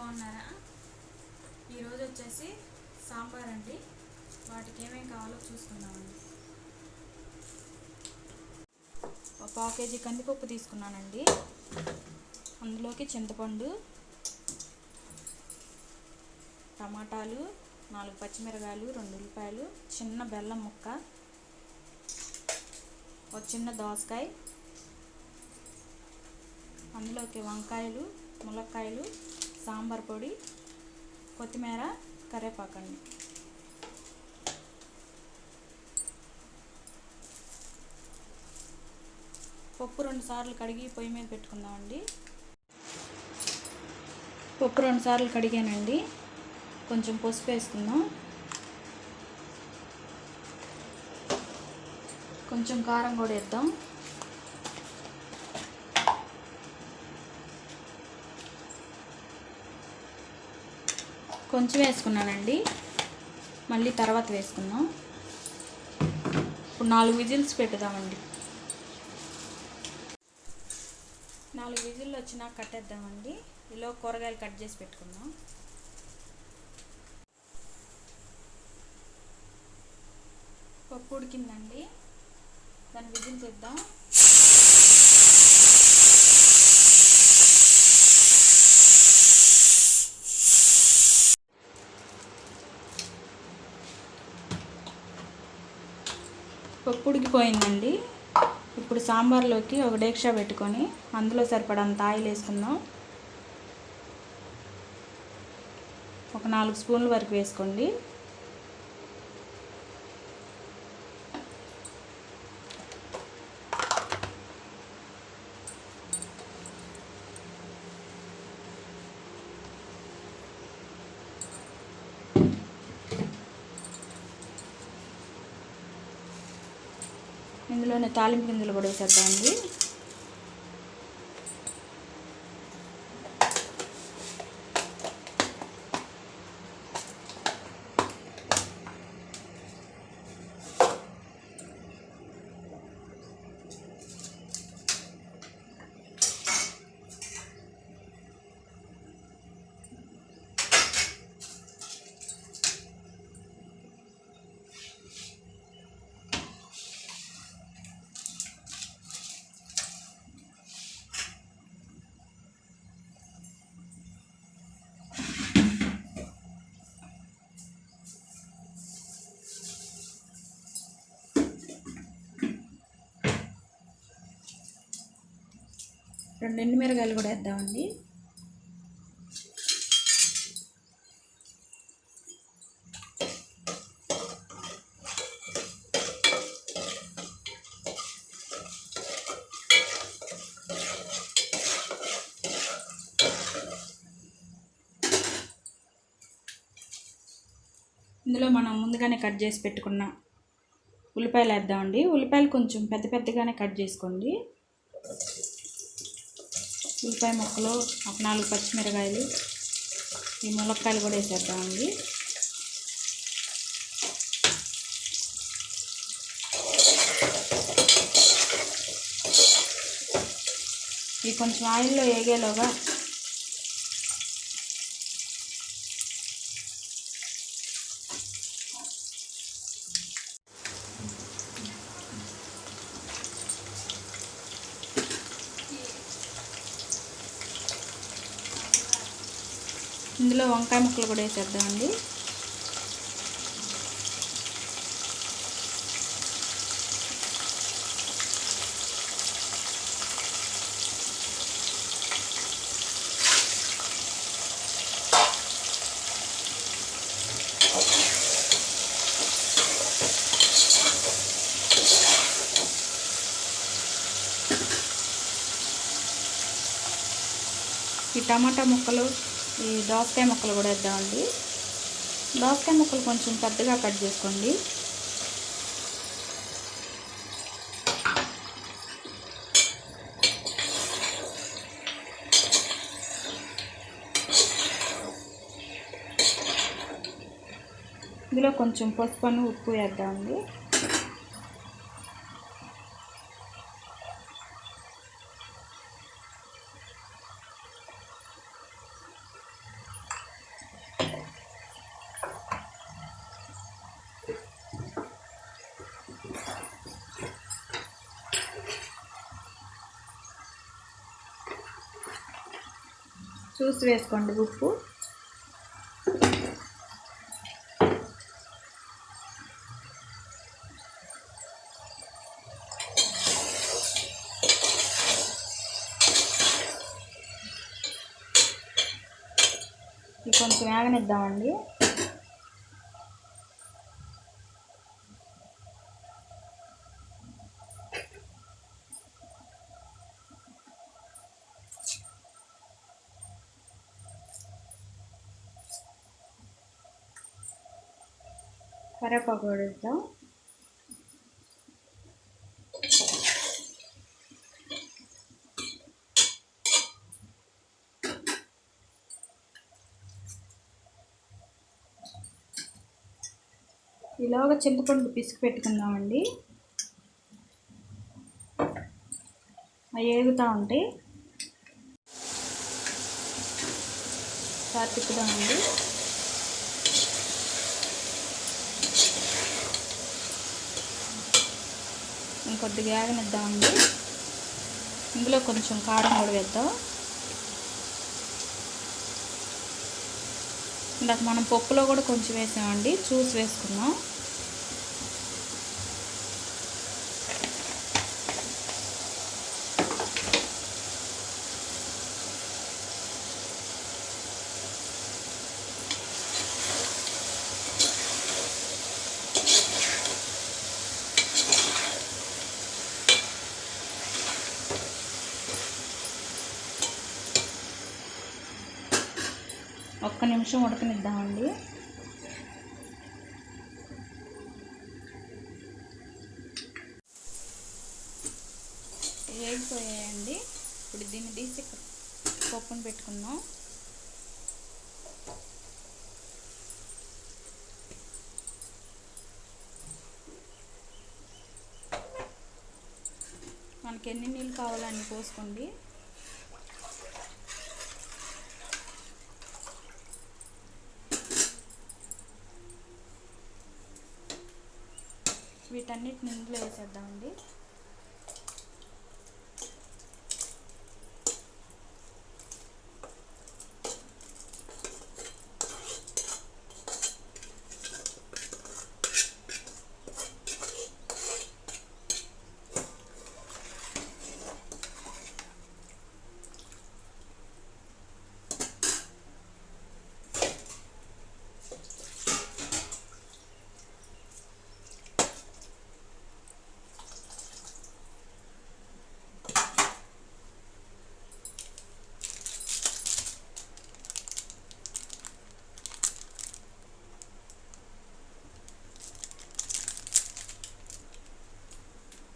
బాగున్నారా? ఈరోజు వచ్చేసి సాంబార్ అండి. వాటికి ఏమేమి కావాలో చూసుకుందామండి. ఒక పావు కేజీ కందిపప్పు తీసుకున్నానండి. అందులోకి చింతపండు టమాటాలు నాలుగు పచ్చిమిరకాయలు రెండు ఉల్లిపాయలు చిన్న బెల్లం ముక్క ఒక చిన్న దోసకాయ అందులోకి వంకాయలు ములక్కాయలు సాంబార్ పొడి కొత్తిమీర కరివేపాకండి. పప్పు రెండు సార్లు కడిగి పొయ్యి మీద పెట్టుకుందామండి. పప్పు రెండు సార్లు కడిగానండి. కొంచెం పసుపు వేసుకుందాం. కొంచెం కారం కూడా వేద్దాం. కొంచెం వేసుకున్నానండి. మళ్ళీ తర్వాత వేసుకుందాం. ఇప్పుడు నాలుగు విజిల్స్ పెట్టుదామండి. నాలుగు విజిల్లు వచ్చినాక కట్టేద్దామండి ఇలా కూరగాయలు కట్ చేసి పెట్టుకుందాం. పప్పు ఉడికిందండి. దాన్ని విజిల్ చేద్దాం. పప్పు ఉడికిపోయిందండి. ఇప్పుడు సాంబార్లోకి ఒక డేక్షా పెట్టుకొని అందులో సరిపడంత ఆయిల్ వేసుకుందాం. ఒక నాలుగు స్పూన్ల వరకు వేసుకోండి. ఇందులోనే తాలింపు గింజలు కూడా వేసేద్దామండి. రెండు ఎండుమిరగాయలు కూడా వేద్దామండి. ఇందులో మనం ముందుగానే కట్ చేసి పెట్టుకున్న ఉల్లిపాయలు వేద్దామండి. ఉల్లిపాయలు కొంచెం పెద్ద పెద్దగానే కట్ చేసుకోండి. ఉల్లిపాయ ముక్కలు ఒక నాలుగు పచ్చిమిరకాయలు ఈ ములక్కాయలు కూడా వేసేద్దామండి. ఇవి కొంచెం ఆయిల్లో వేగేలోగా ఇందులో వంకాయ ముక్కలు కూడా వేసేద్దామండి. ఈ టమాటా ముక్కలు ఈ దోసకాయ ముక్కలు కూడా వేద్దామండి. దోసకాయ ముక్కలు కొంచెం పెద్దగా కట్ చేసుకోండి. ఇందులో కొంచెం పసుపును ఉప్పు వేద్దామండి. చూసి వేసుకోండి ఉప్పు. కొంచెం వేగనిద్దామండి. కరేపాకు కూడా వేద్దాం ఇలాగ చింతపండు పిసికి పెట్టుకుందామండి. అవి ఏగుతూ ఉంటాయి సార్ తిప్పుదామండి. కొద్దిగా వేగనిద్దామండి. ఇందులో కొంచెం కారం కూడా వేద్దాం. ఇందాక మనం పప్పులో కూడా కొంచెం వేసామండి. చూసి వేసుకుందాం. ఒక్క నిమిషం ఉడకనిద్దామండి. వేగిపోయాయండి ఇప్పుడు దీన్ని తీసి పప్పును పెట్టుకుందాం. మనకి ఎన్ని నీళ్ళు కావాలని పోసుకోండి. వీటన్నిటిని ఇందులో వేసేద్దామండి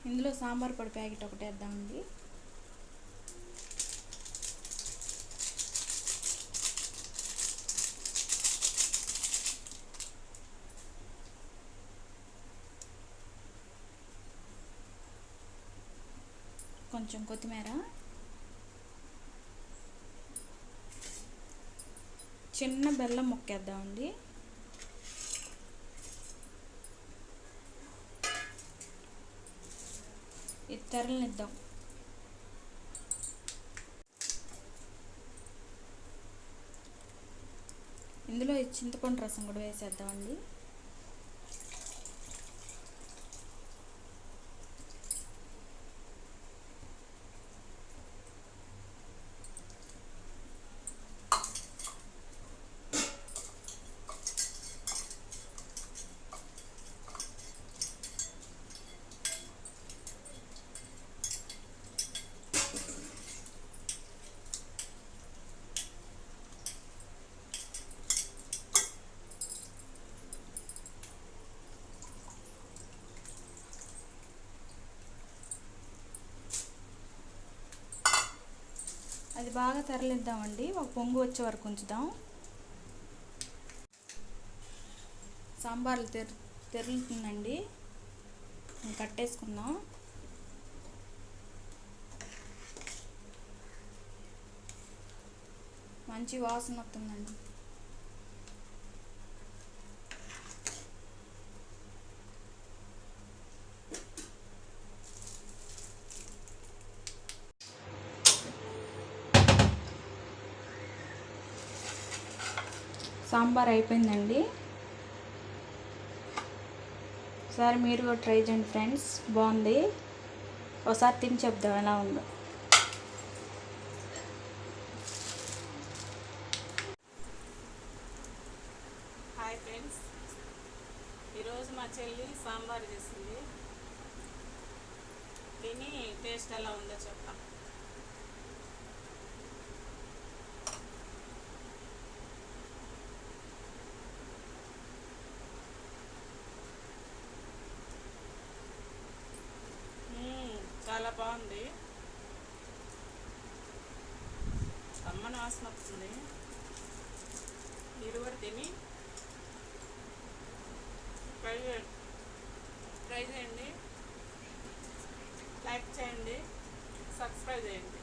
ఇందులో సాంబార్ పొడి ప్యాకెట్ ఒకటి వేద్దామండి. కొంచెం కొత్తిమీర. చిన్న బెల్లం ముక్కేద్దామండి. ఇది తెరలనిద్దాం ఇందులో చింతపండు రసం కూడా వేసేద్దామండి. బాగా తరలిద్దామండి. ఒక పొంగు వచ్చే వరకు ఉంచుదాం. సాంబార్లు తెర తెరులుతుందండి. కట్టేసుకుందాం. మంచి వాసన వస్తుందండి. సాంబార్ అయిపోయిందండి. ఒకసారి మీరు కూడా ట్రై చేయండి ఫ్రెండ్స్. బాగుంది. ఒకసారి తిని చెప్దాం ఎలా ఉందో. Hi friends. ఈరోజు మా చెల్లి సాంబార్ చేసింది. తిని టేస్ట్ ఎలా ఉందో చెప్తాం బాగుంది. అమ్మని వాసన వస్తుంది మీరు కూడా తిని ట్రై ట్రై చేయండి. లైక్ చేయండి. సబ్స్క్రైబ్ చేయండి.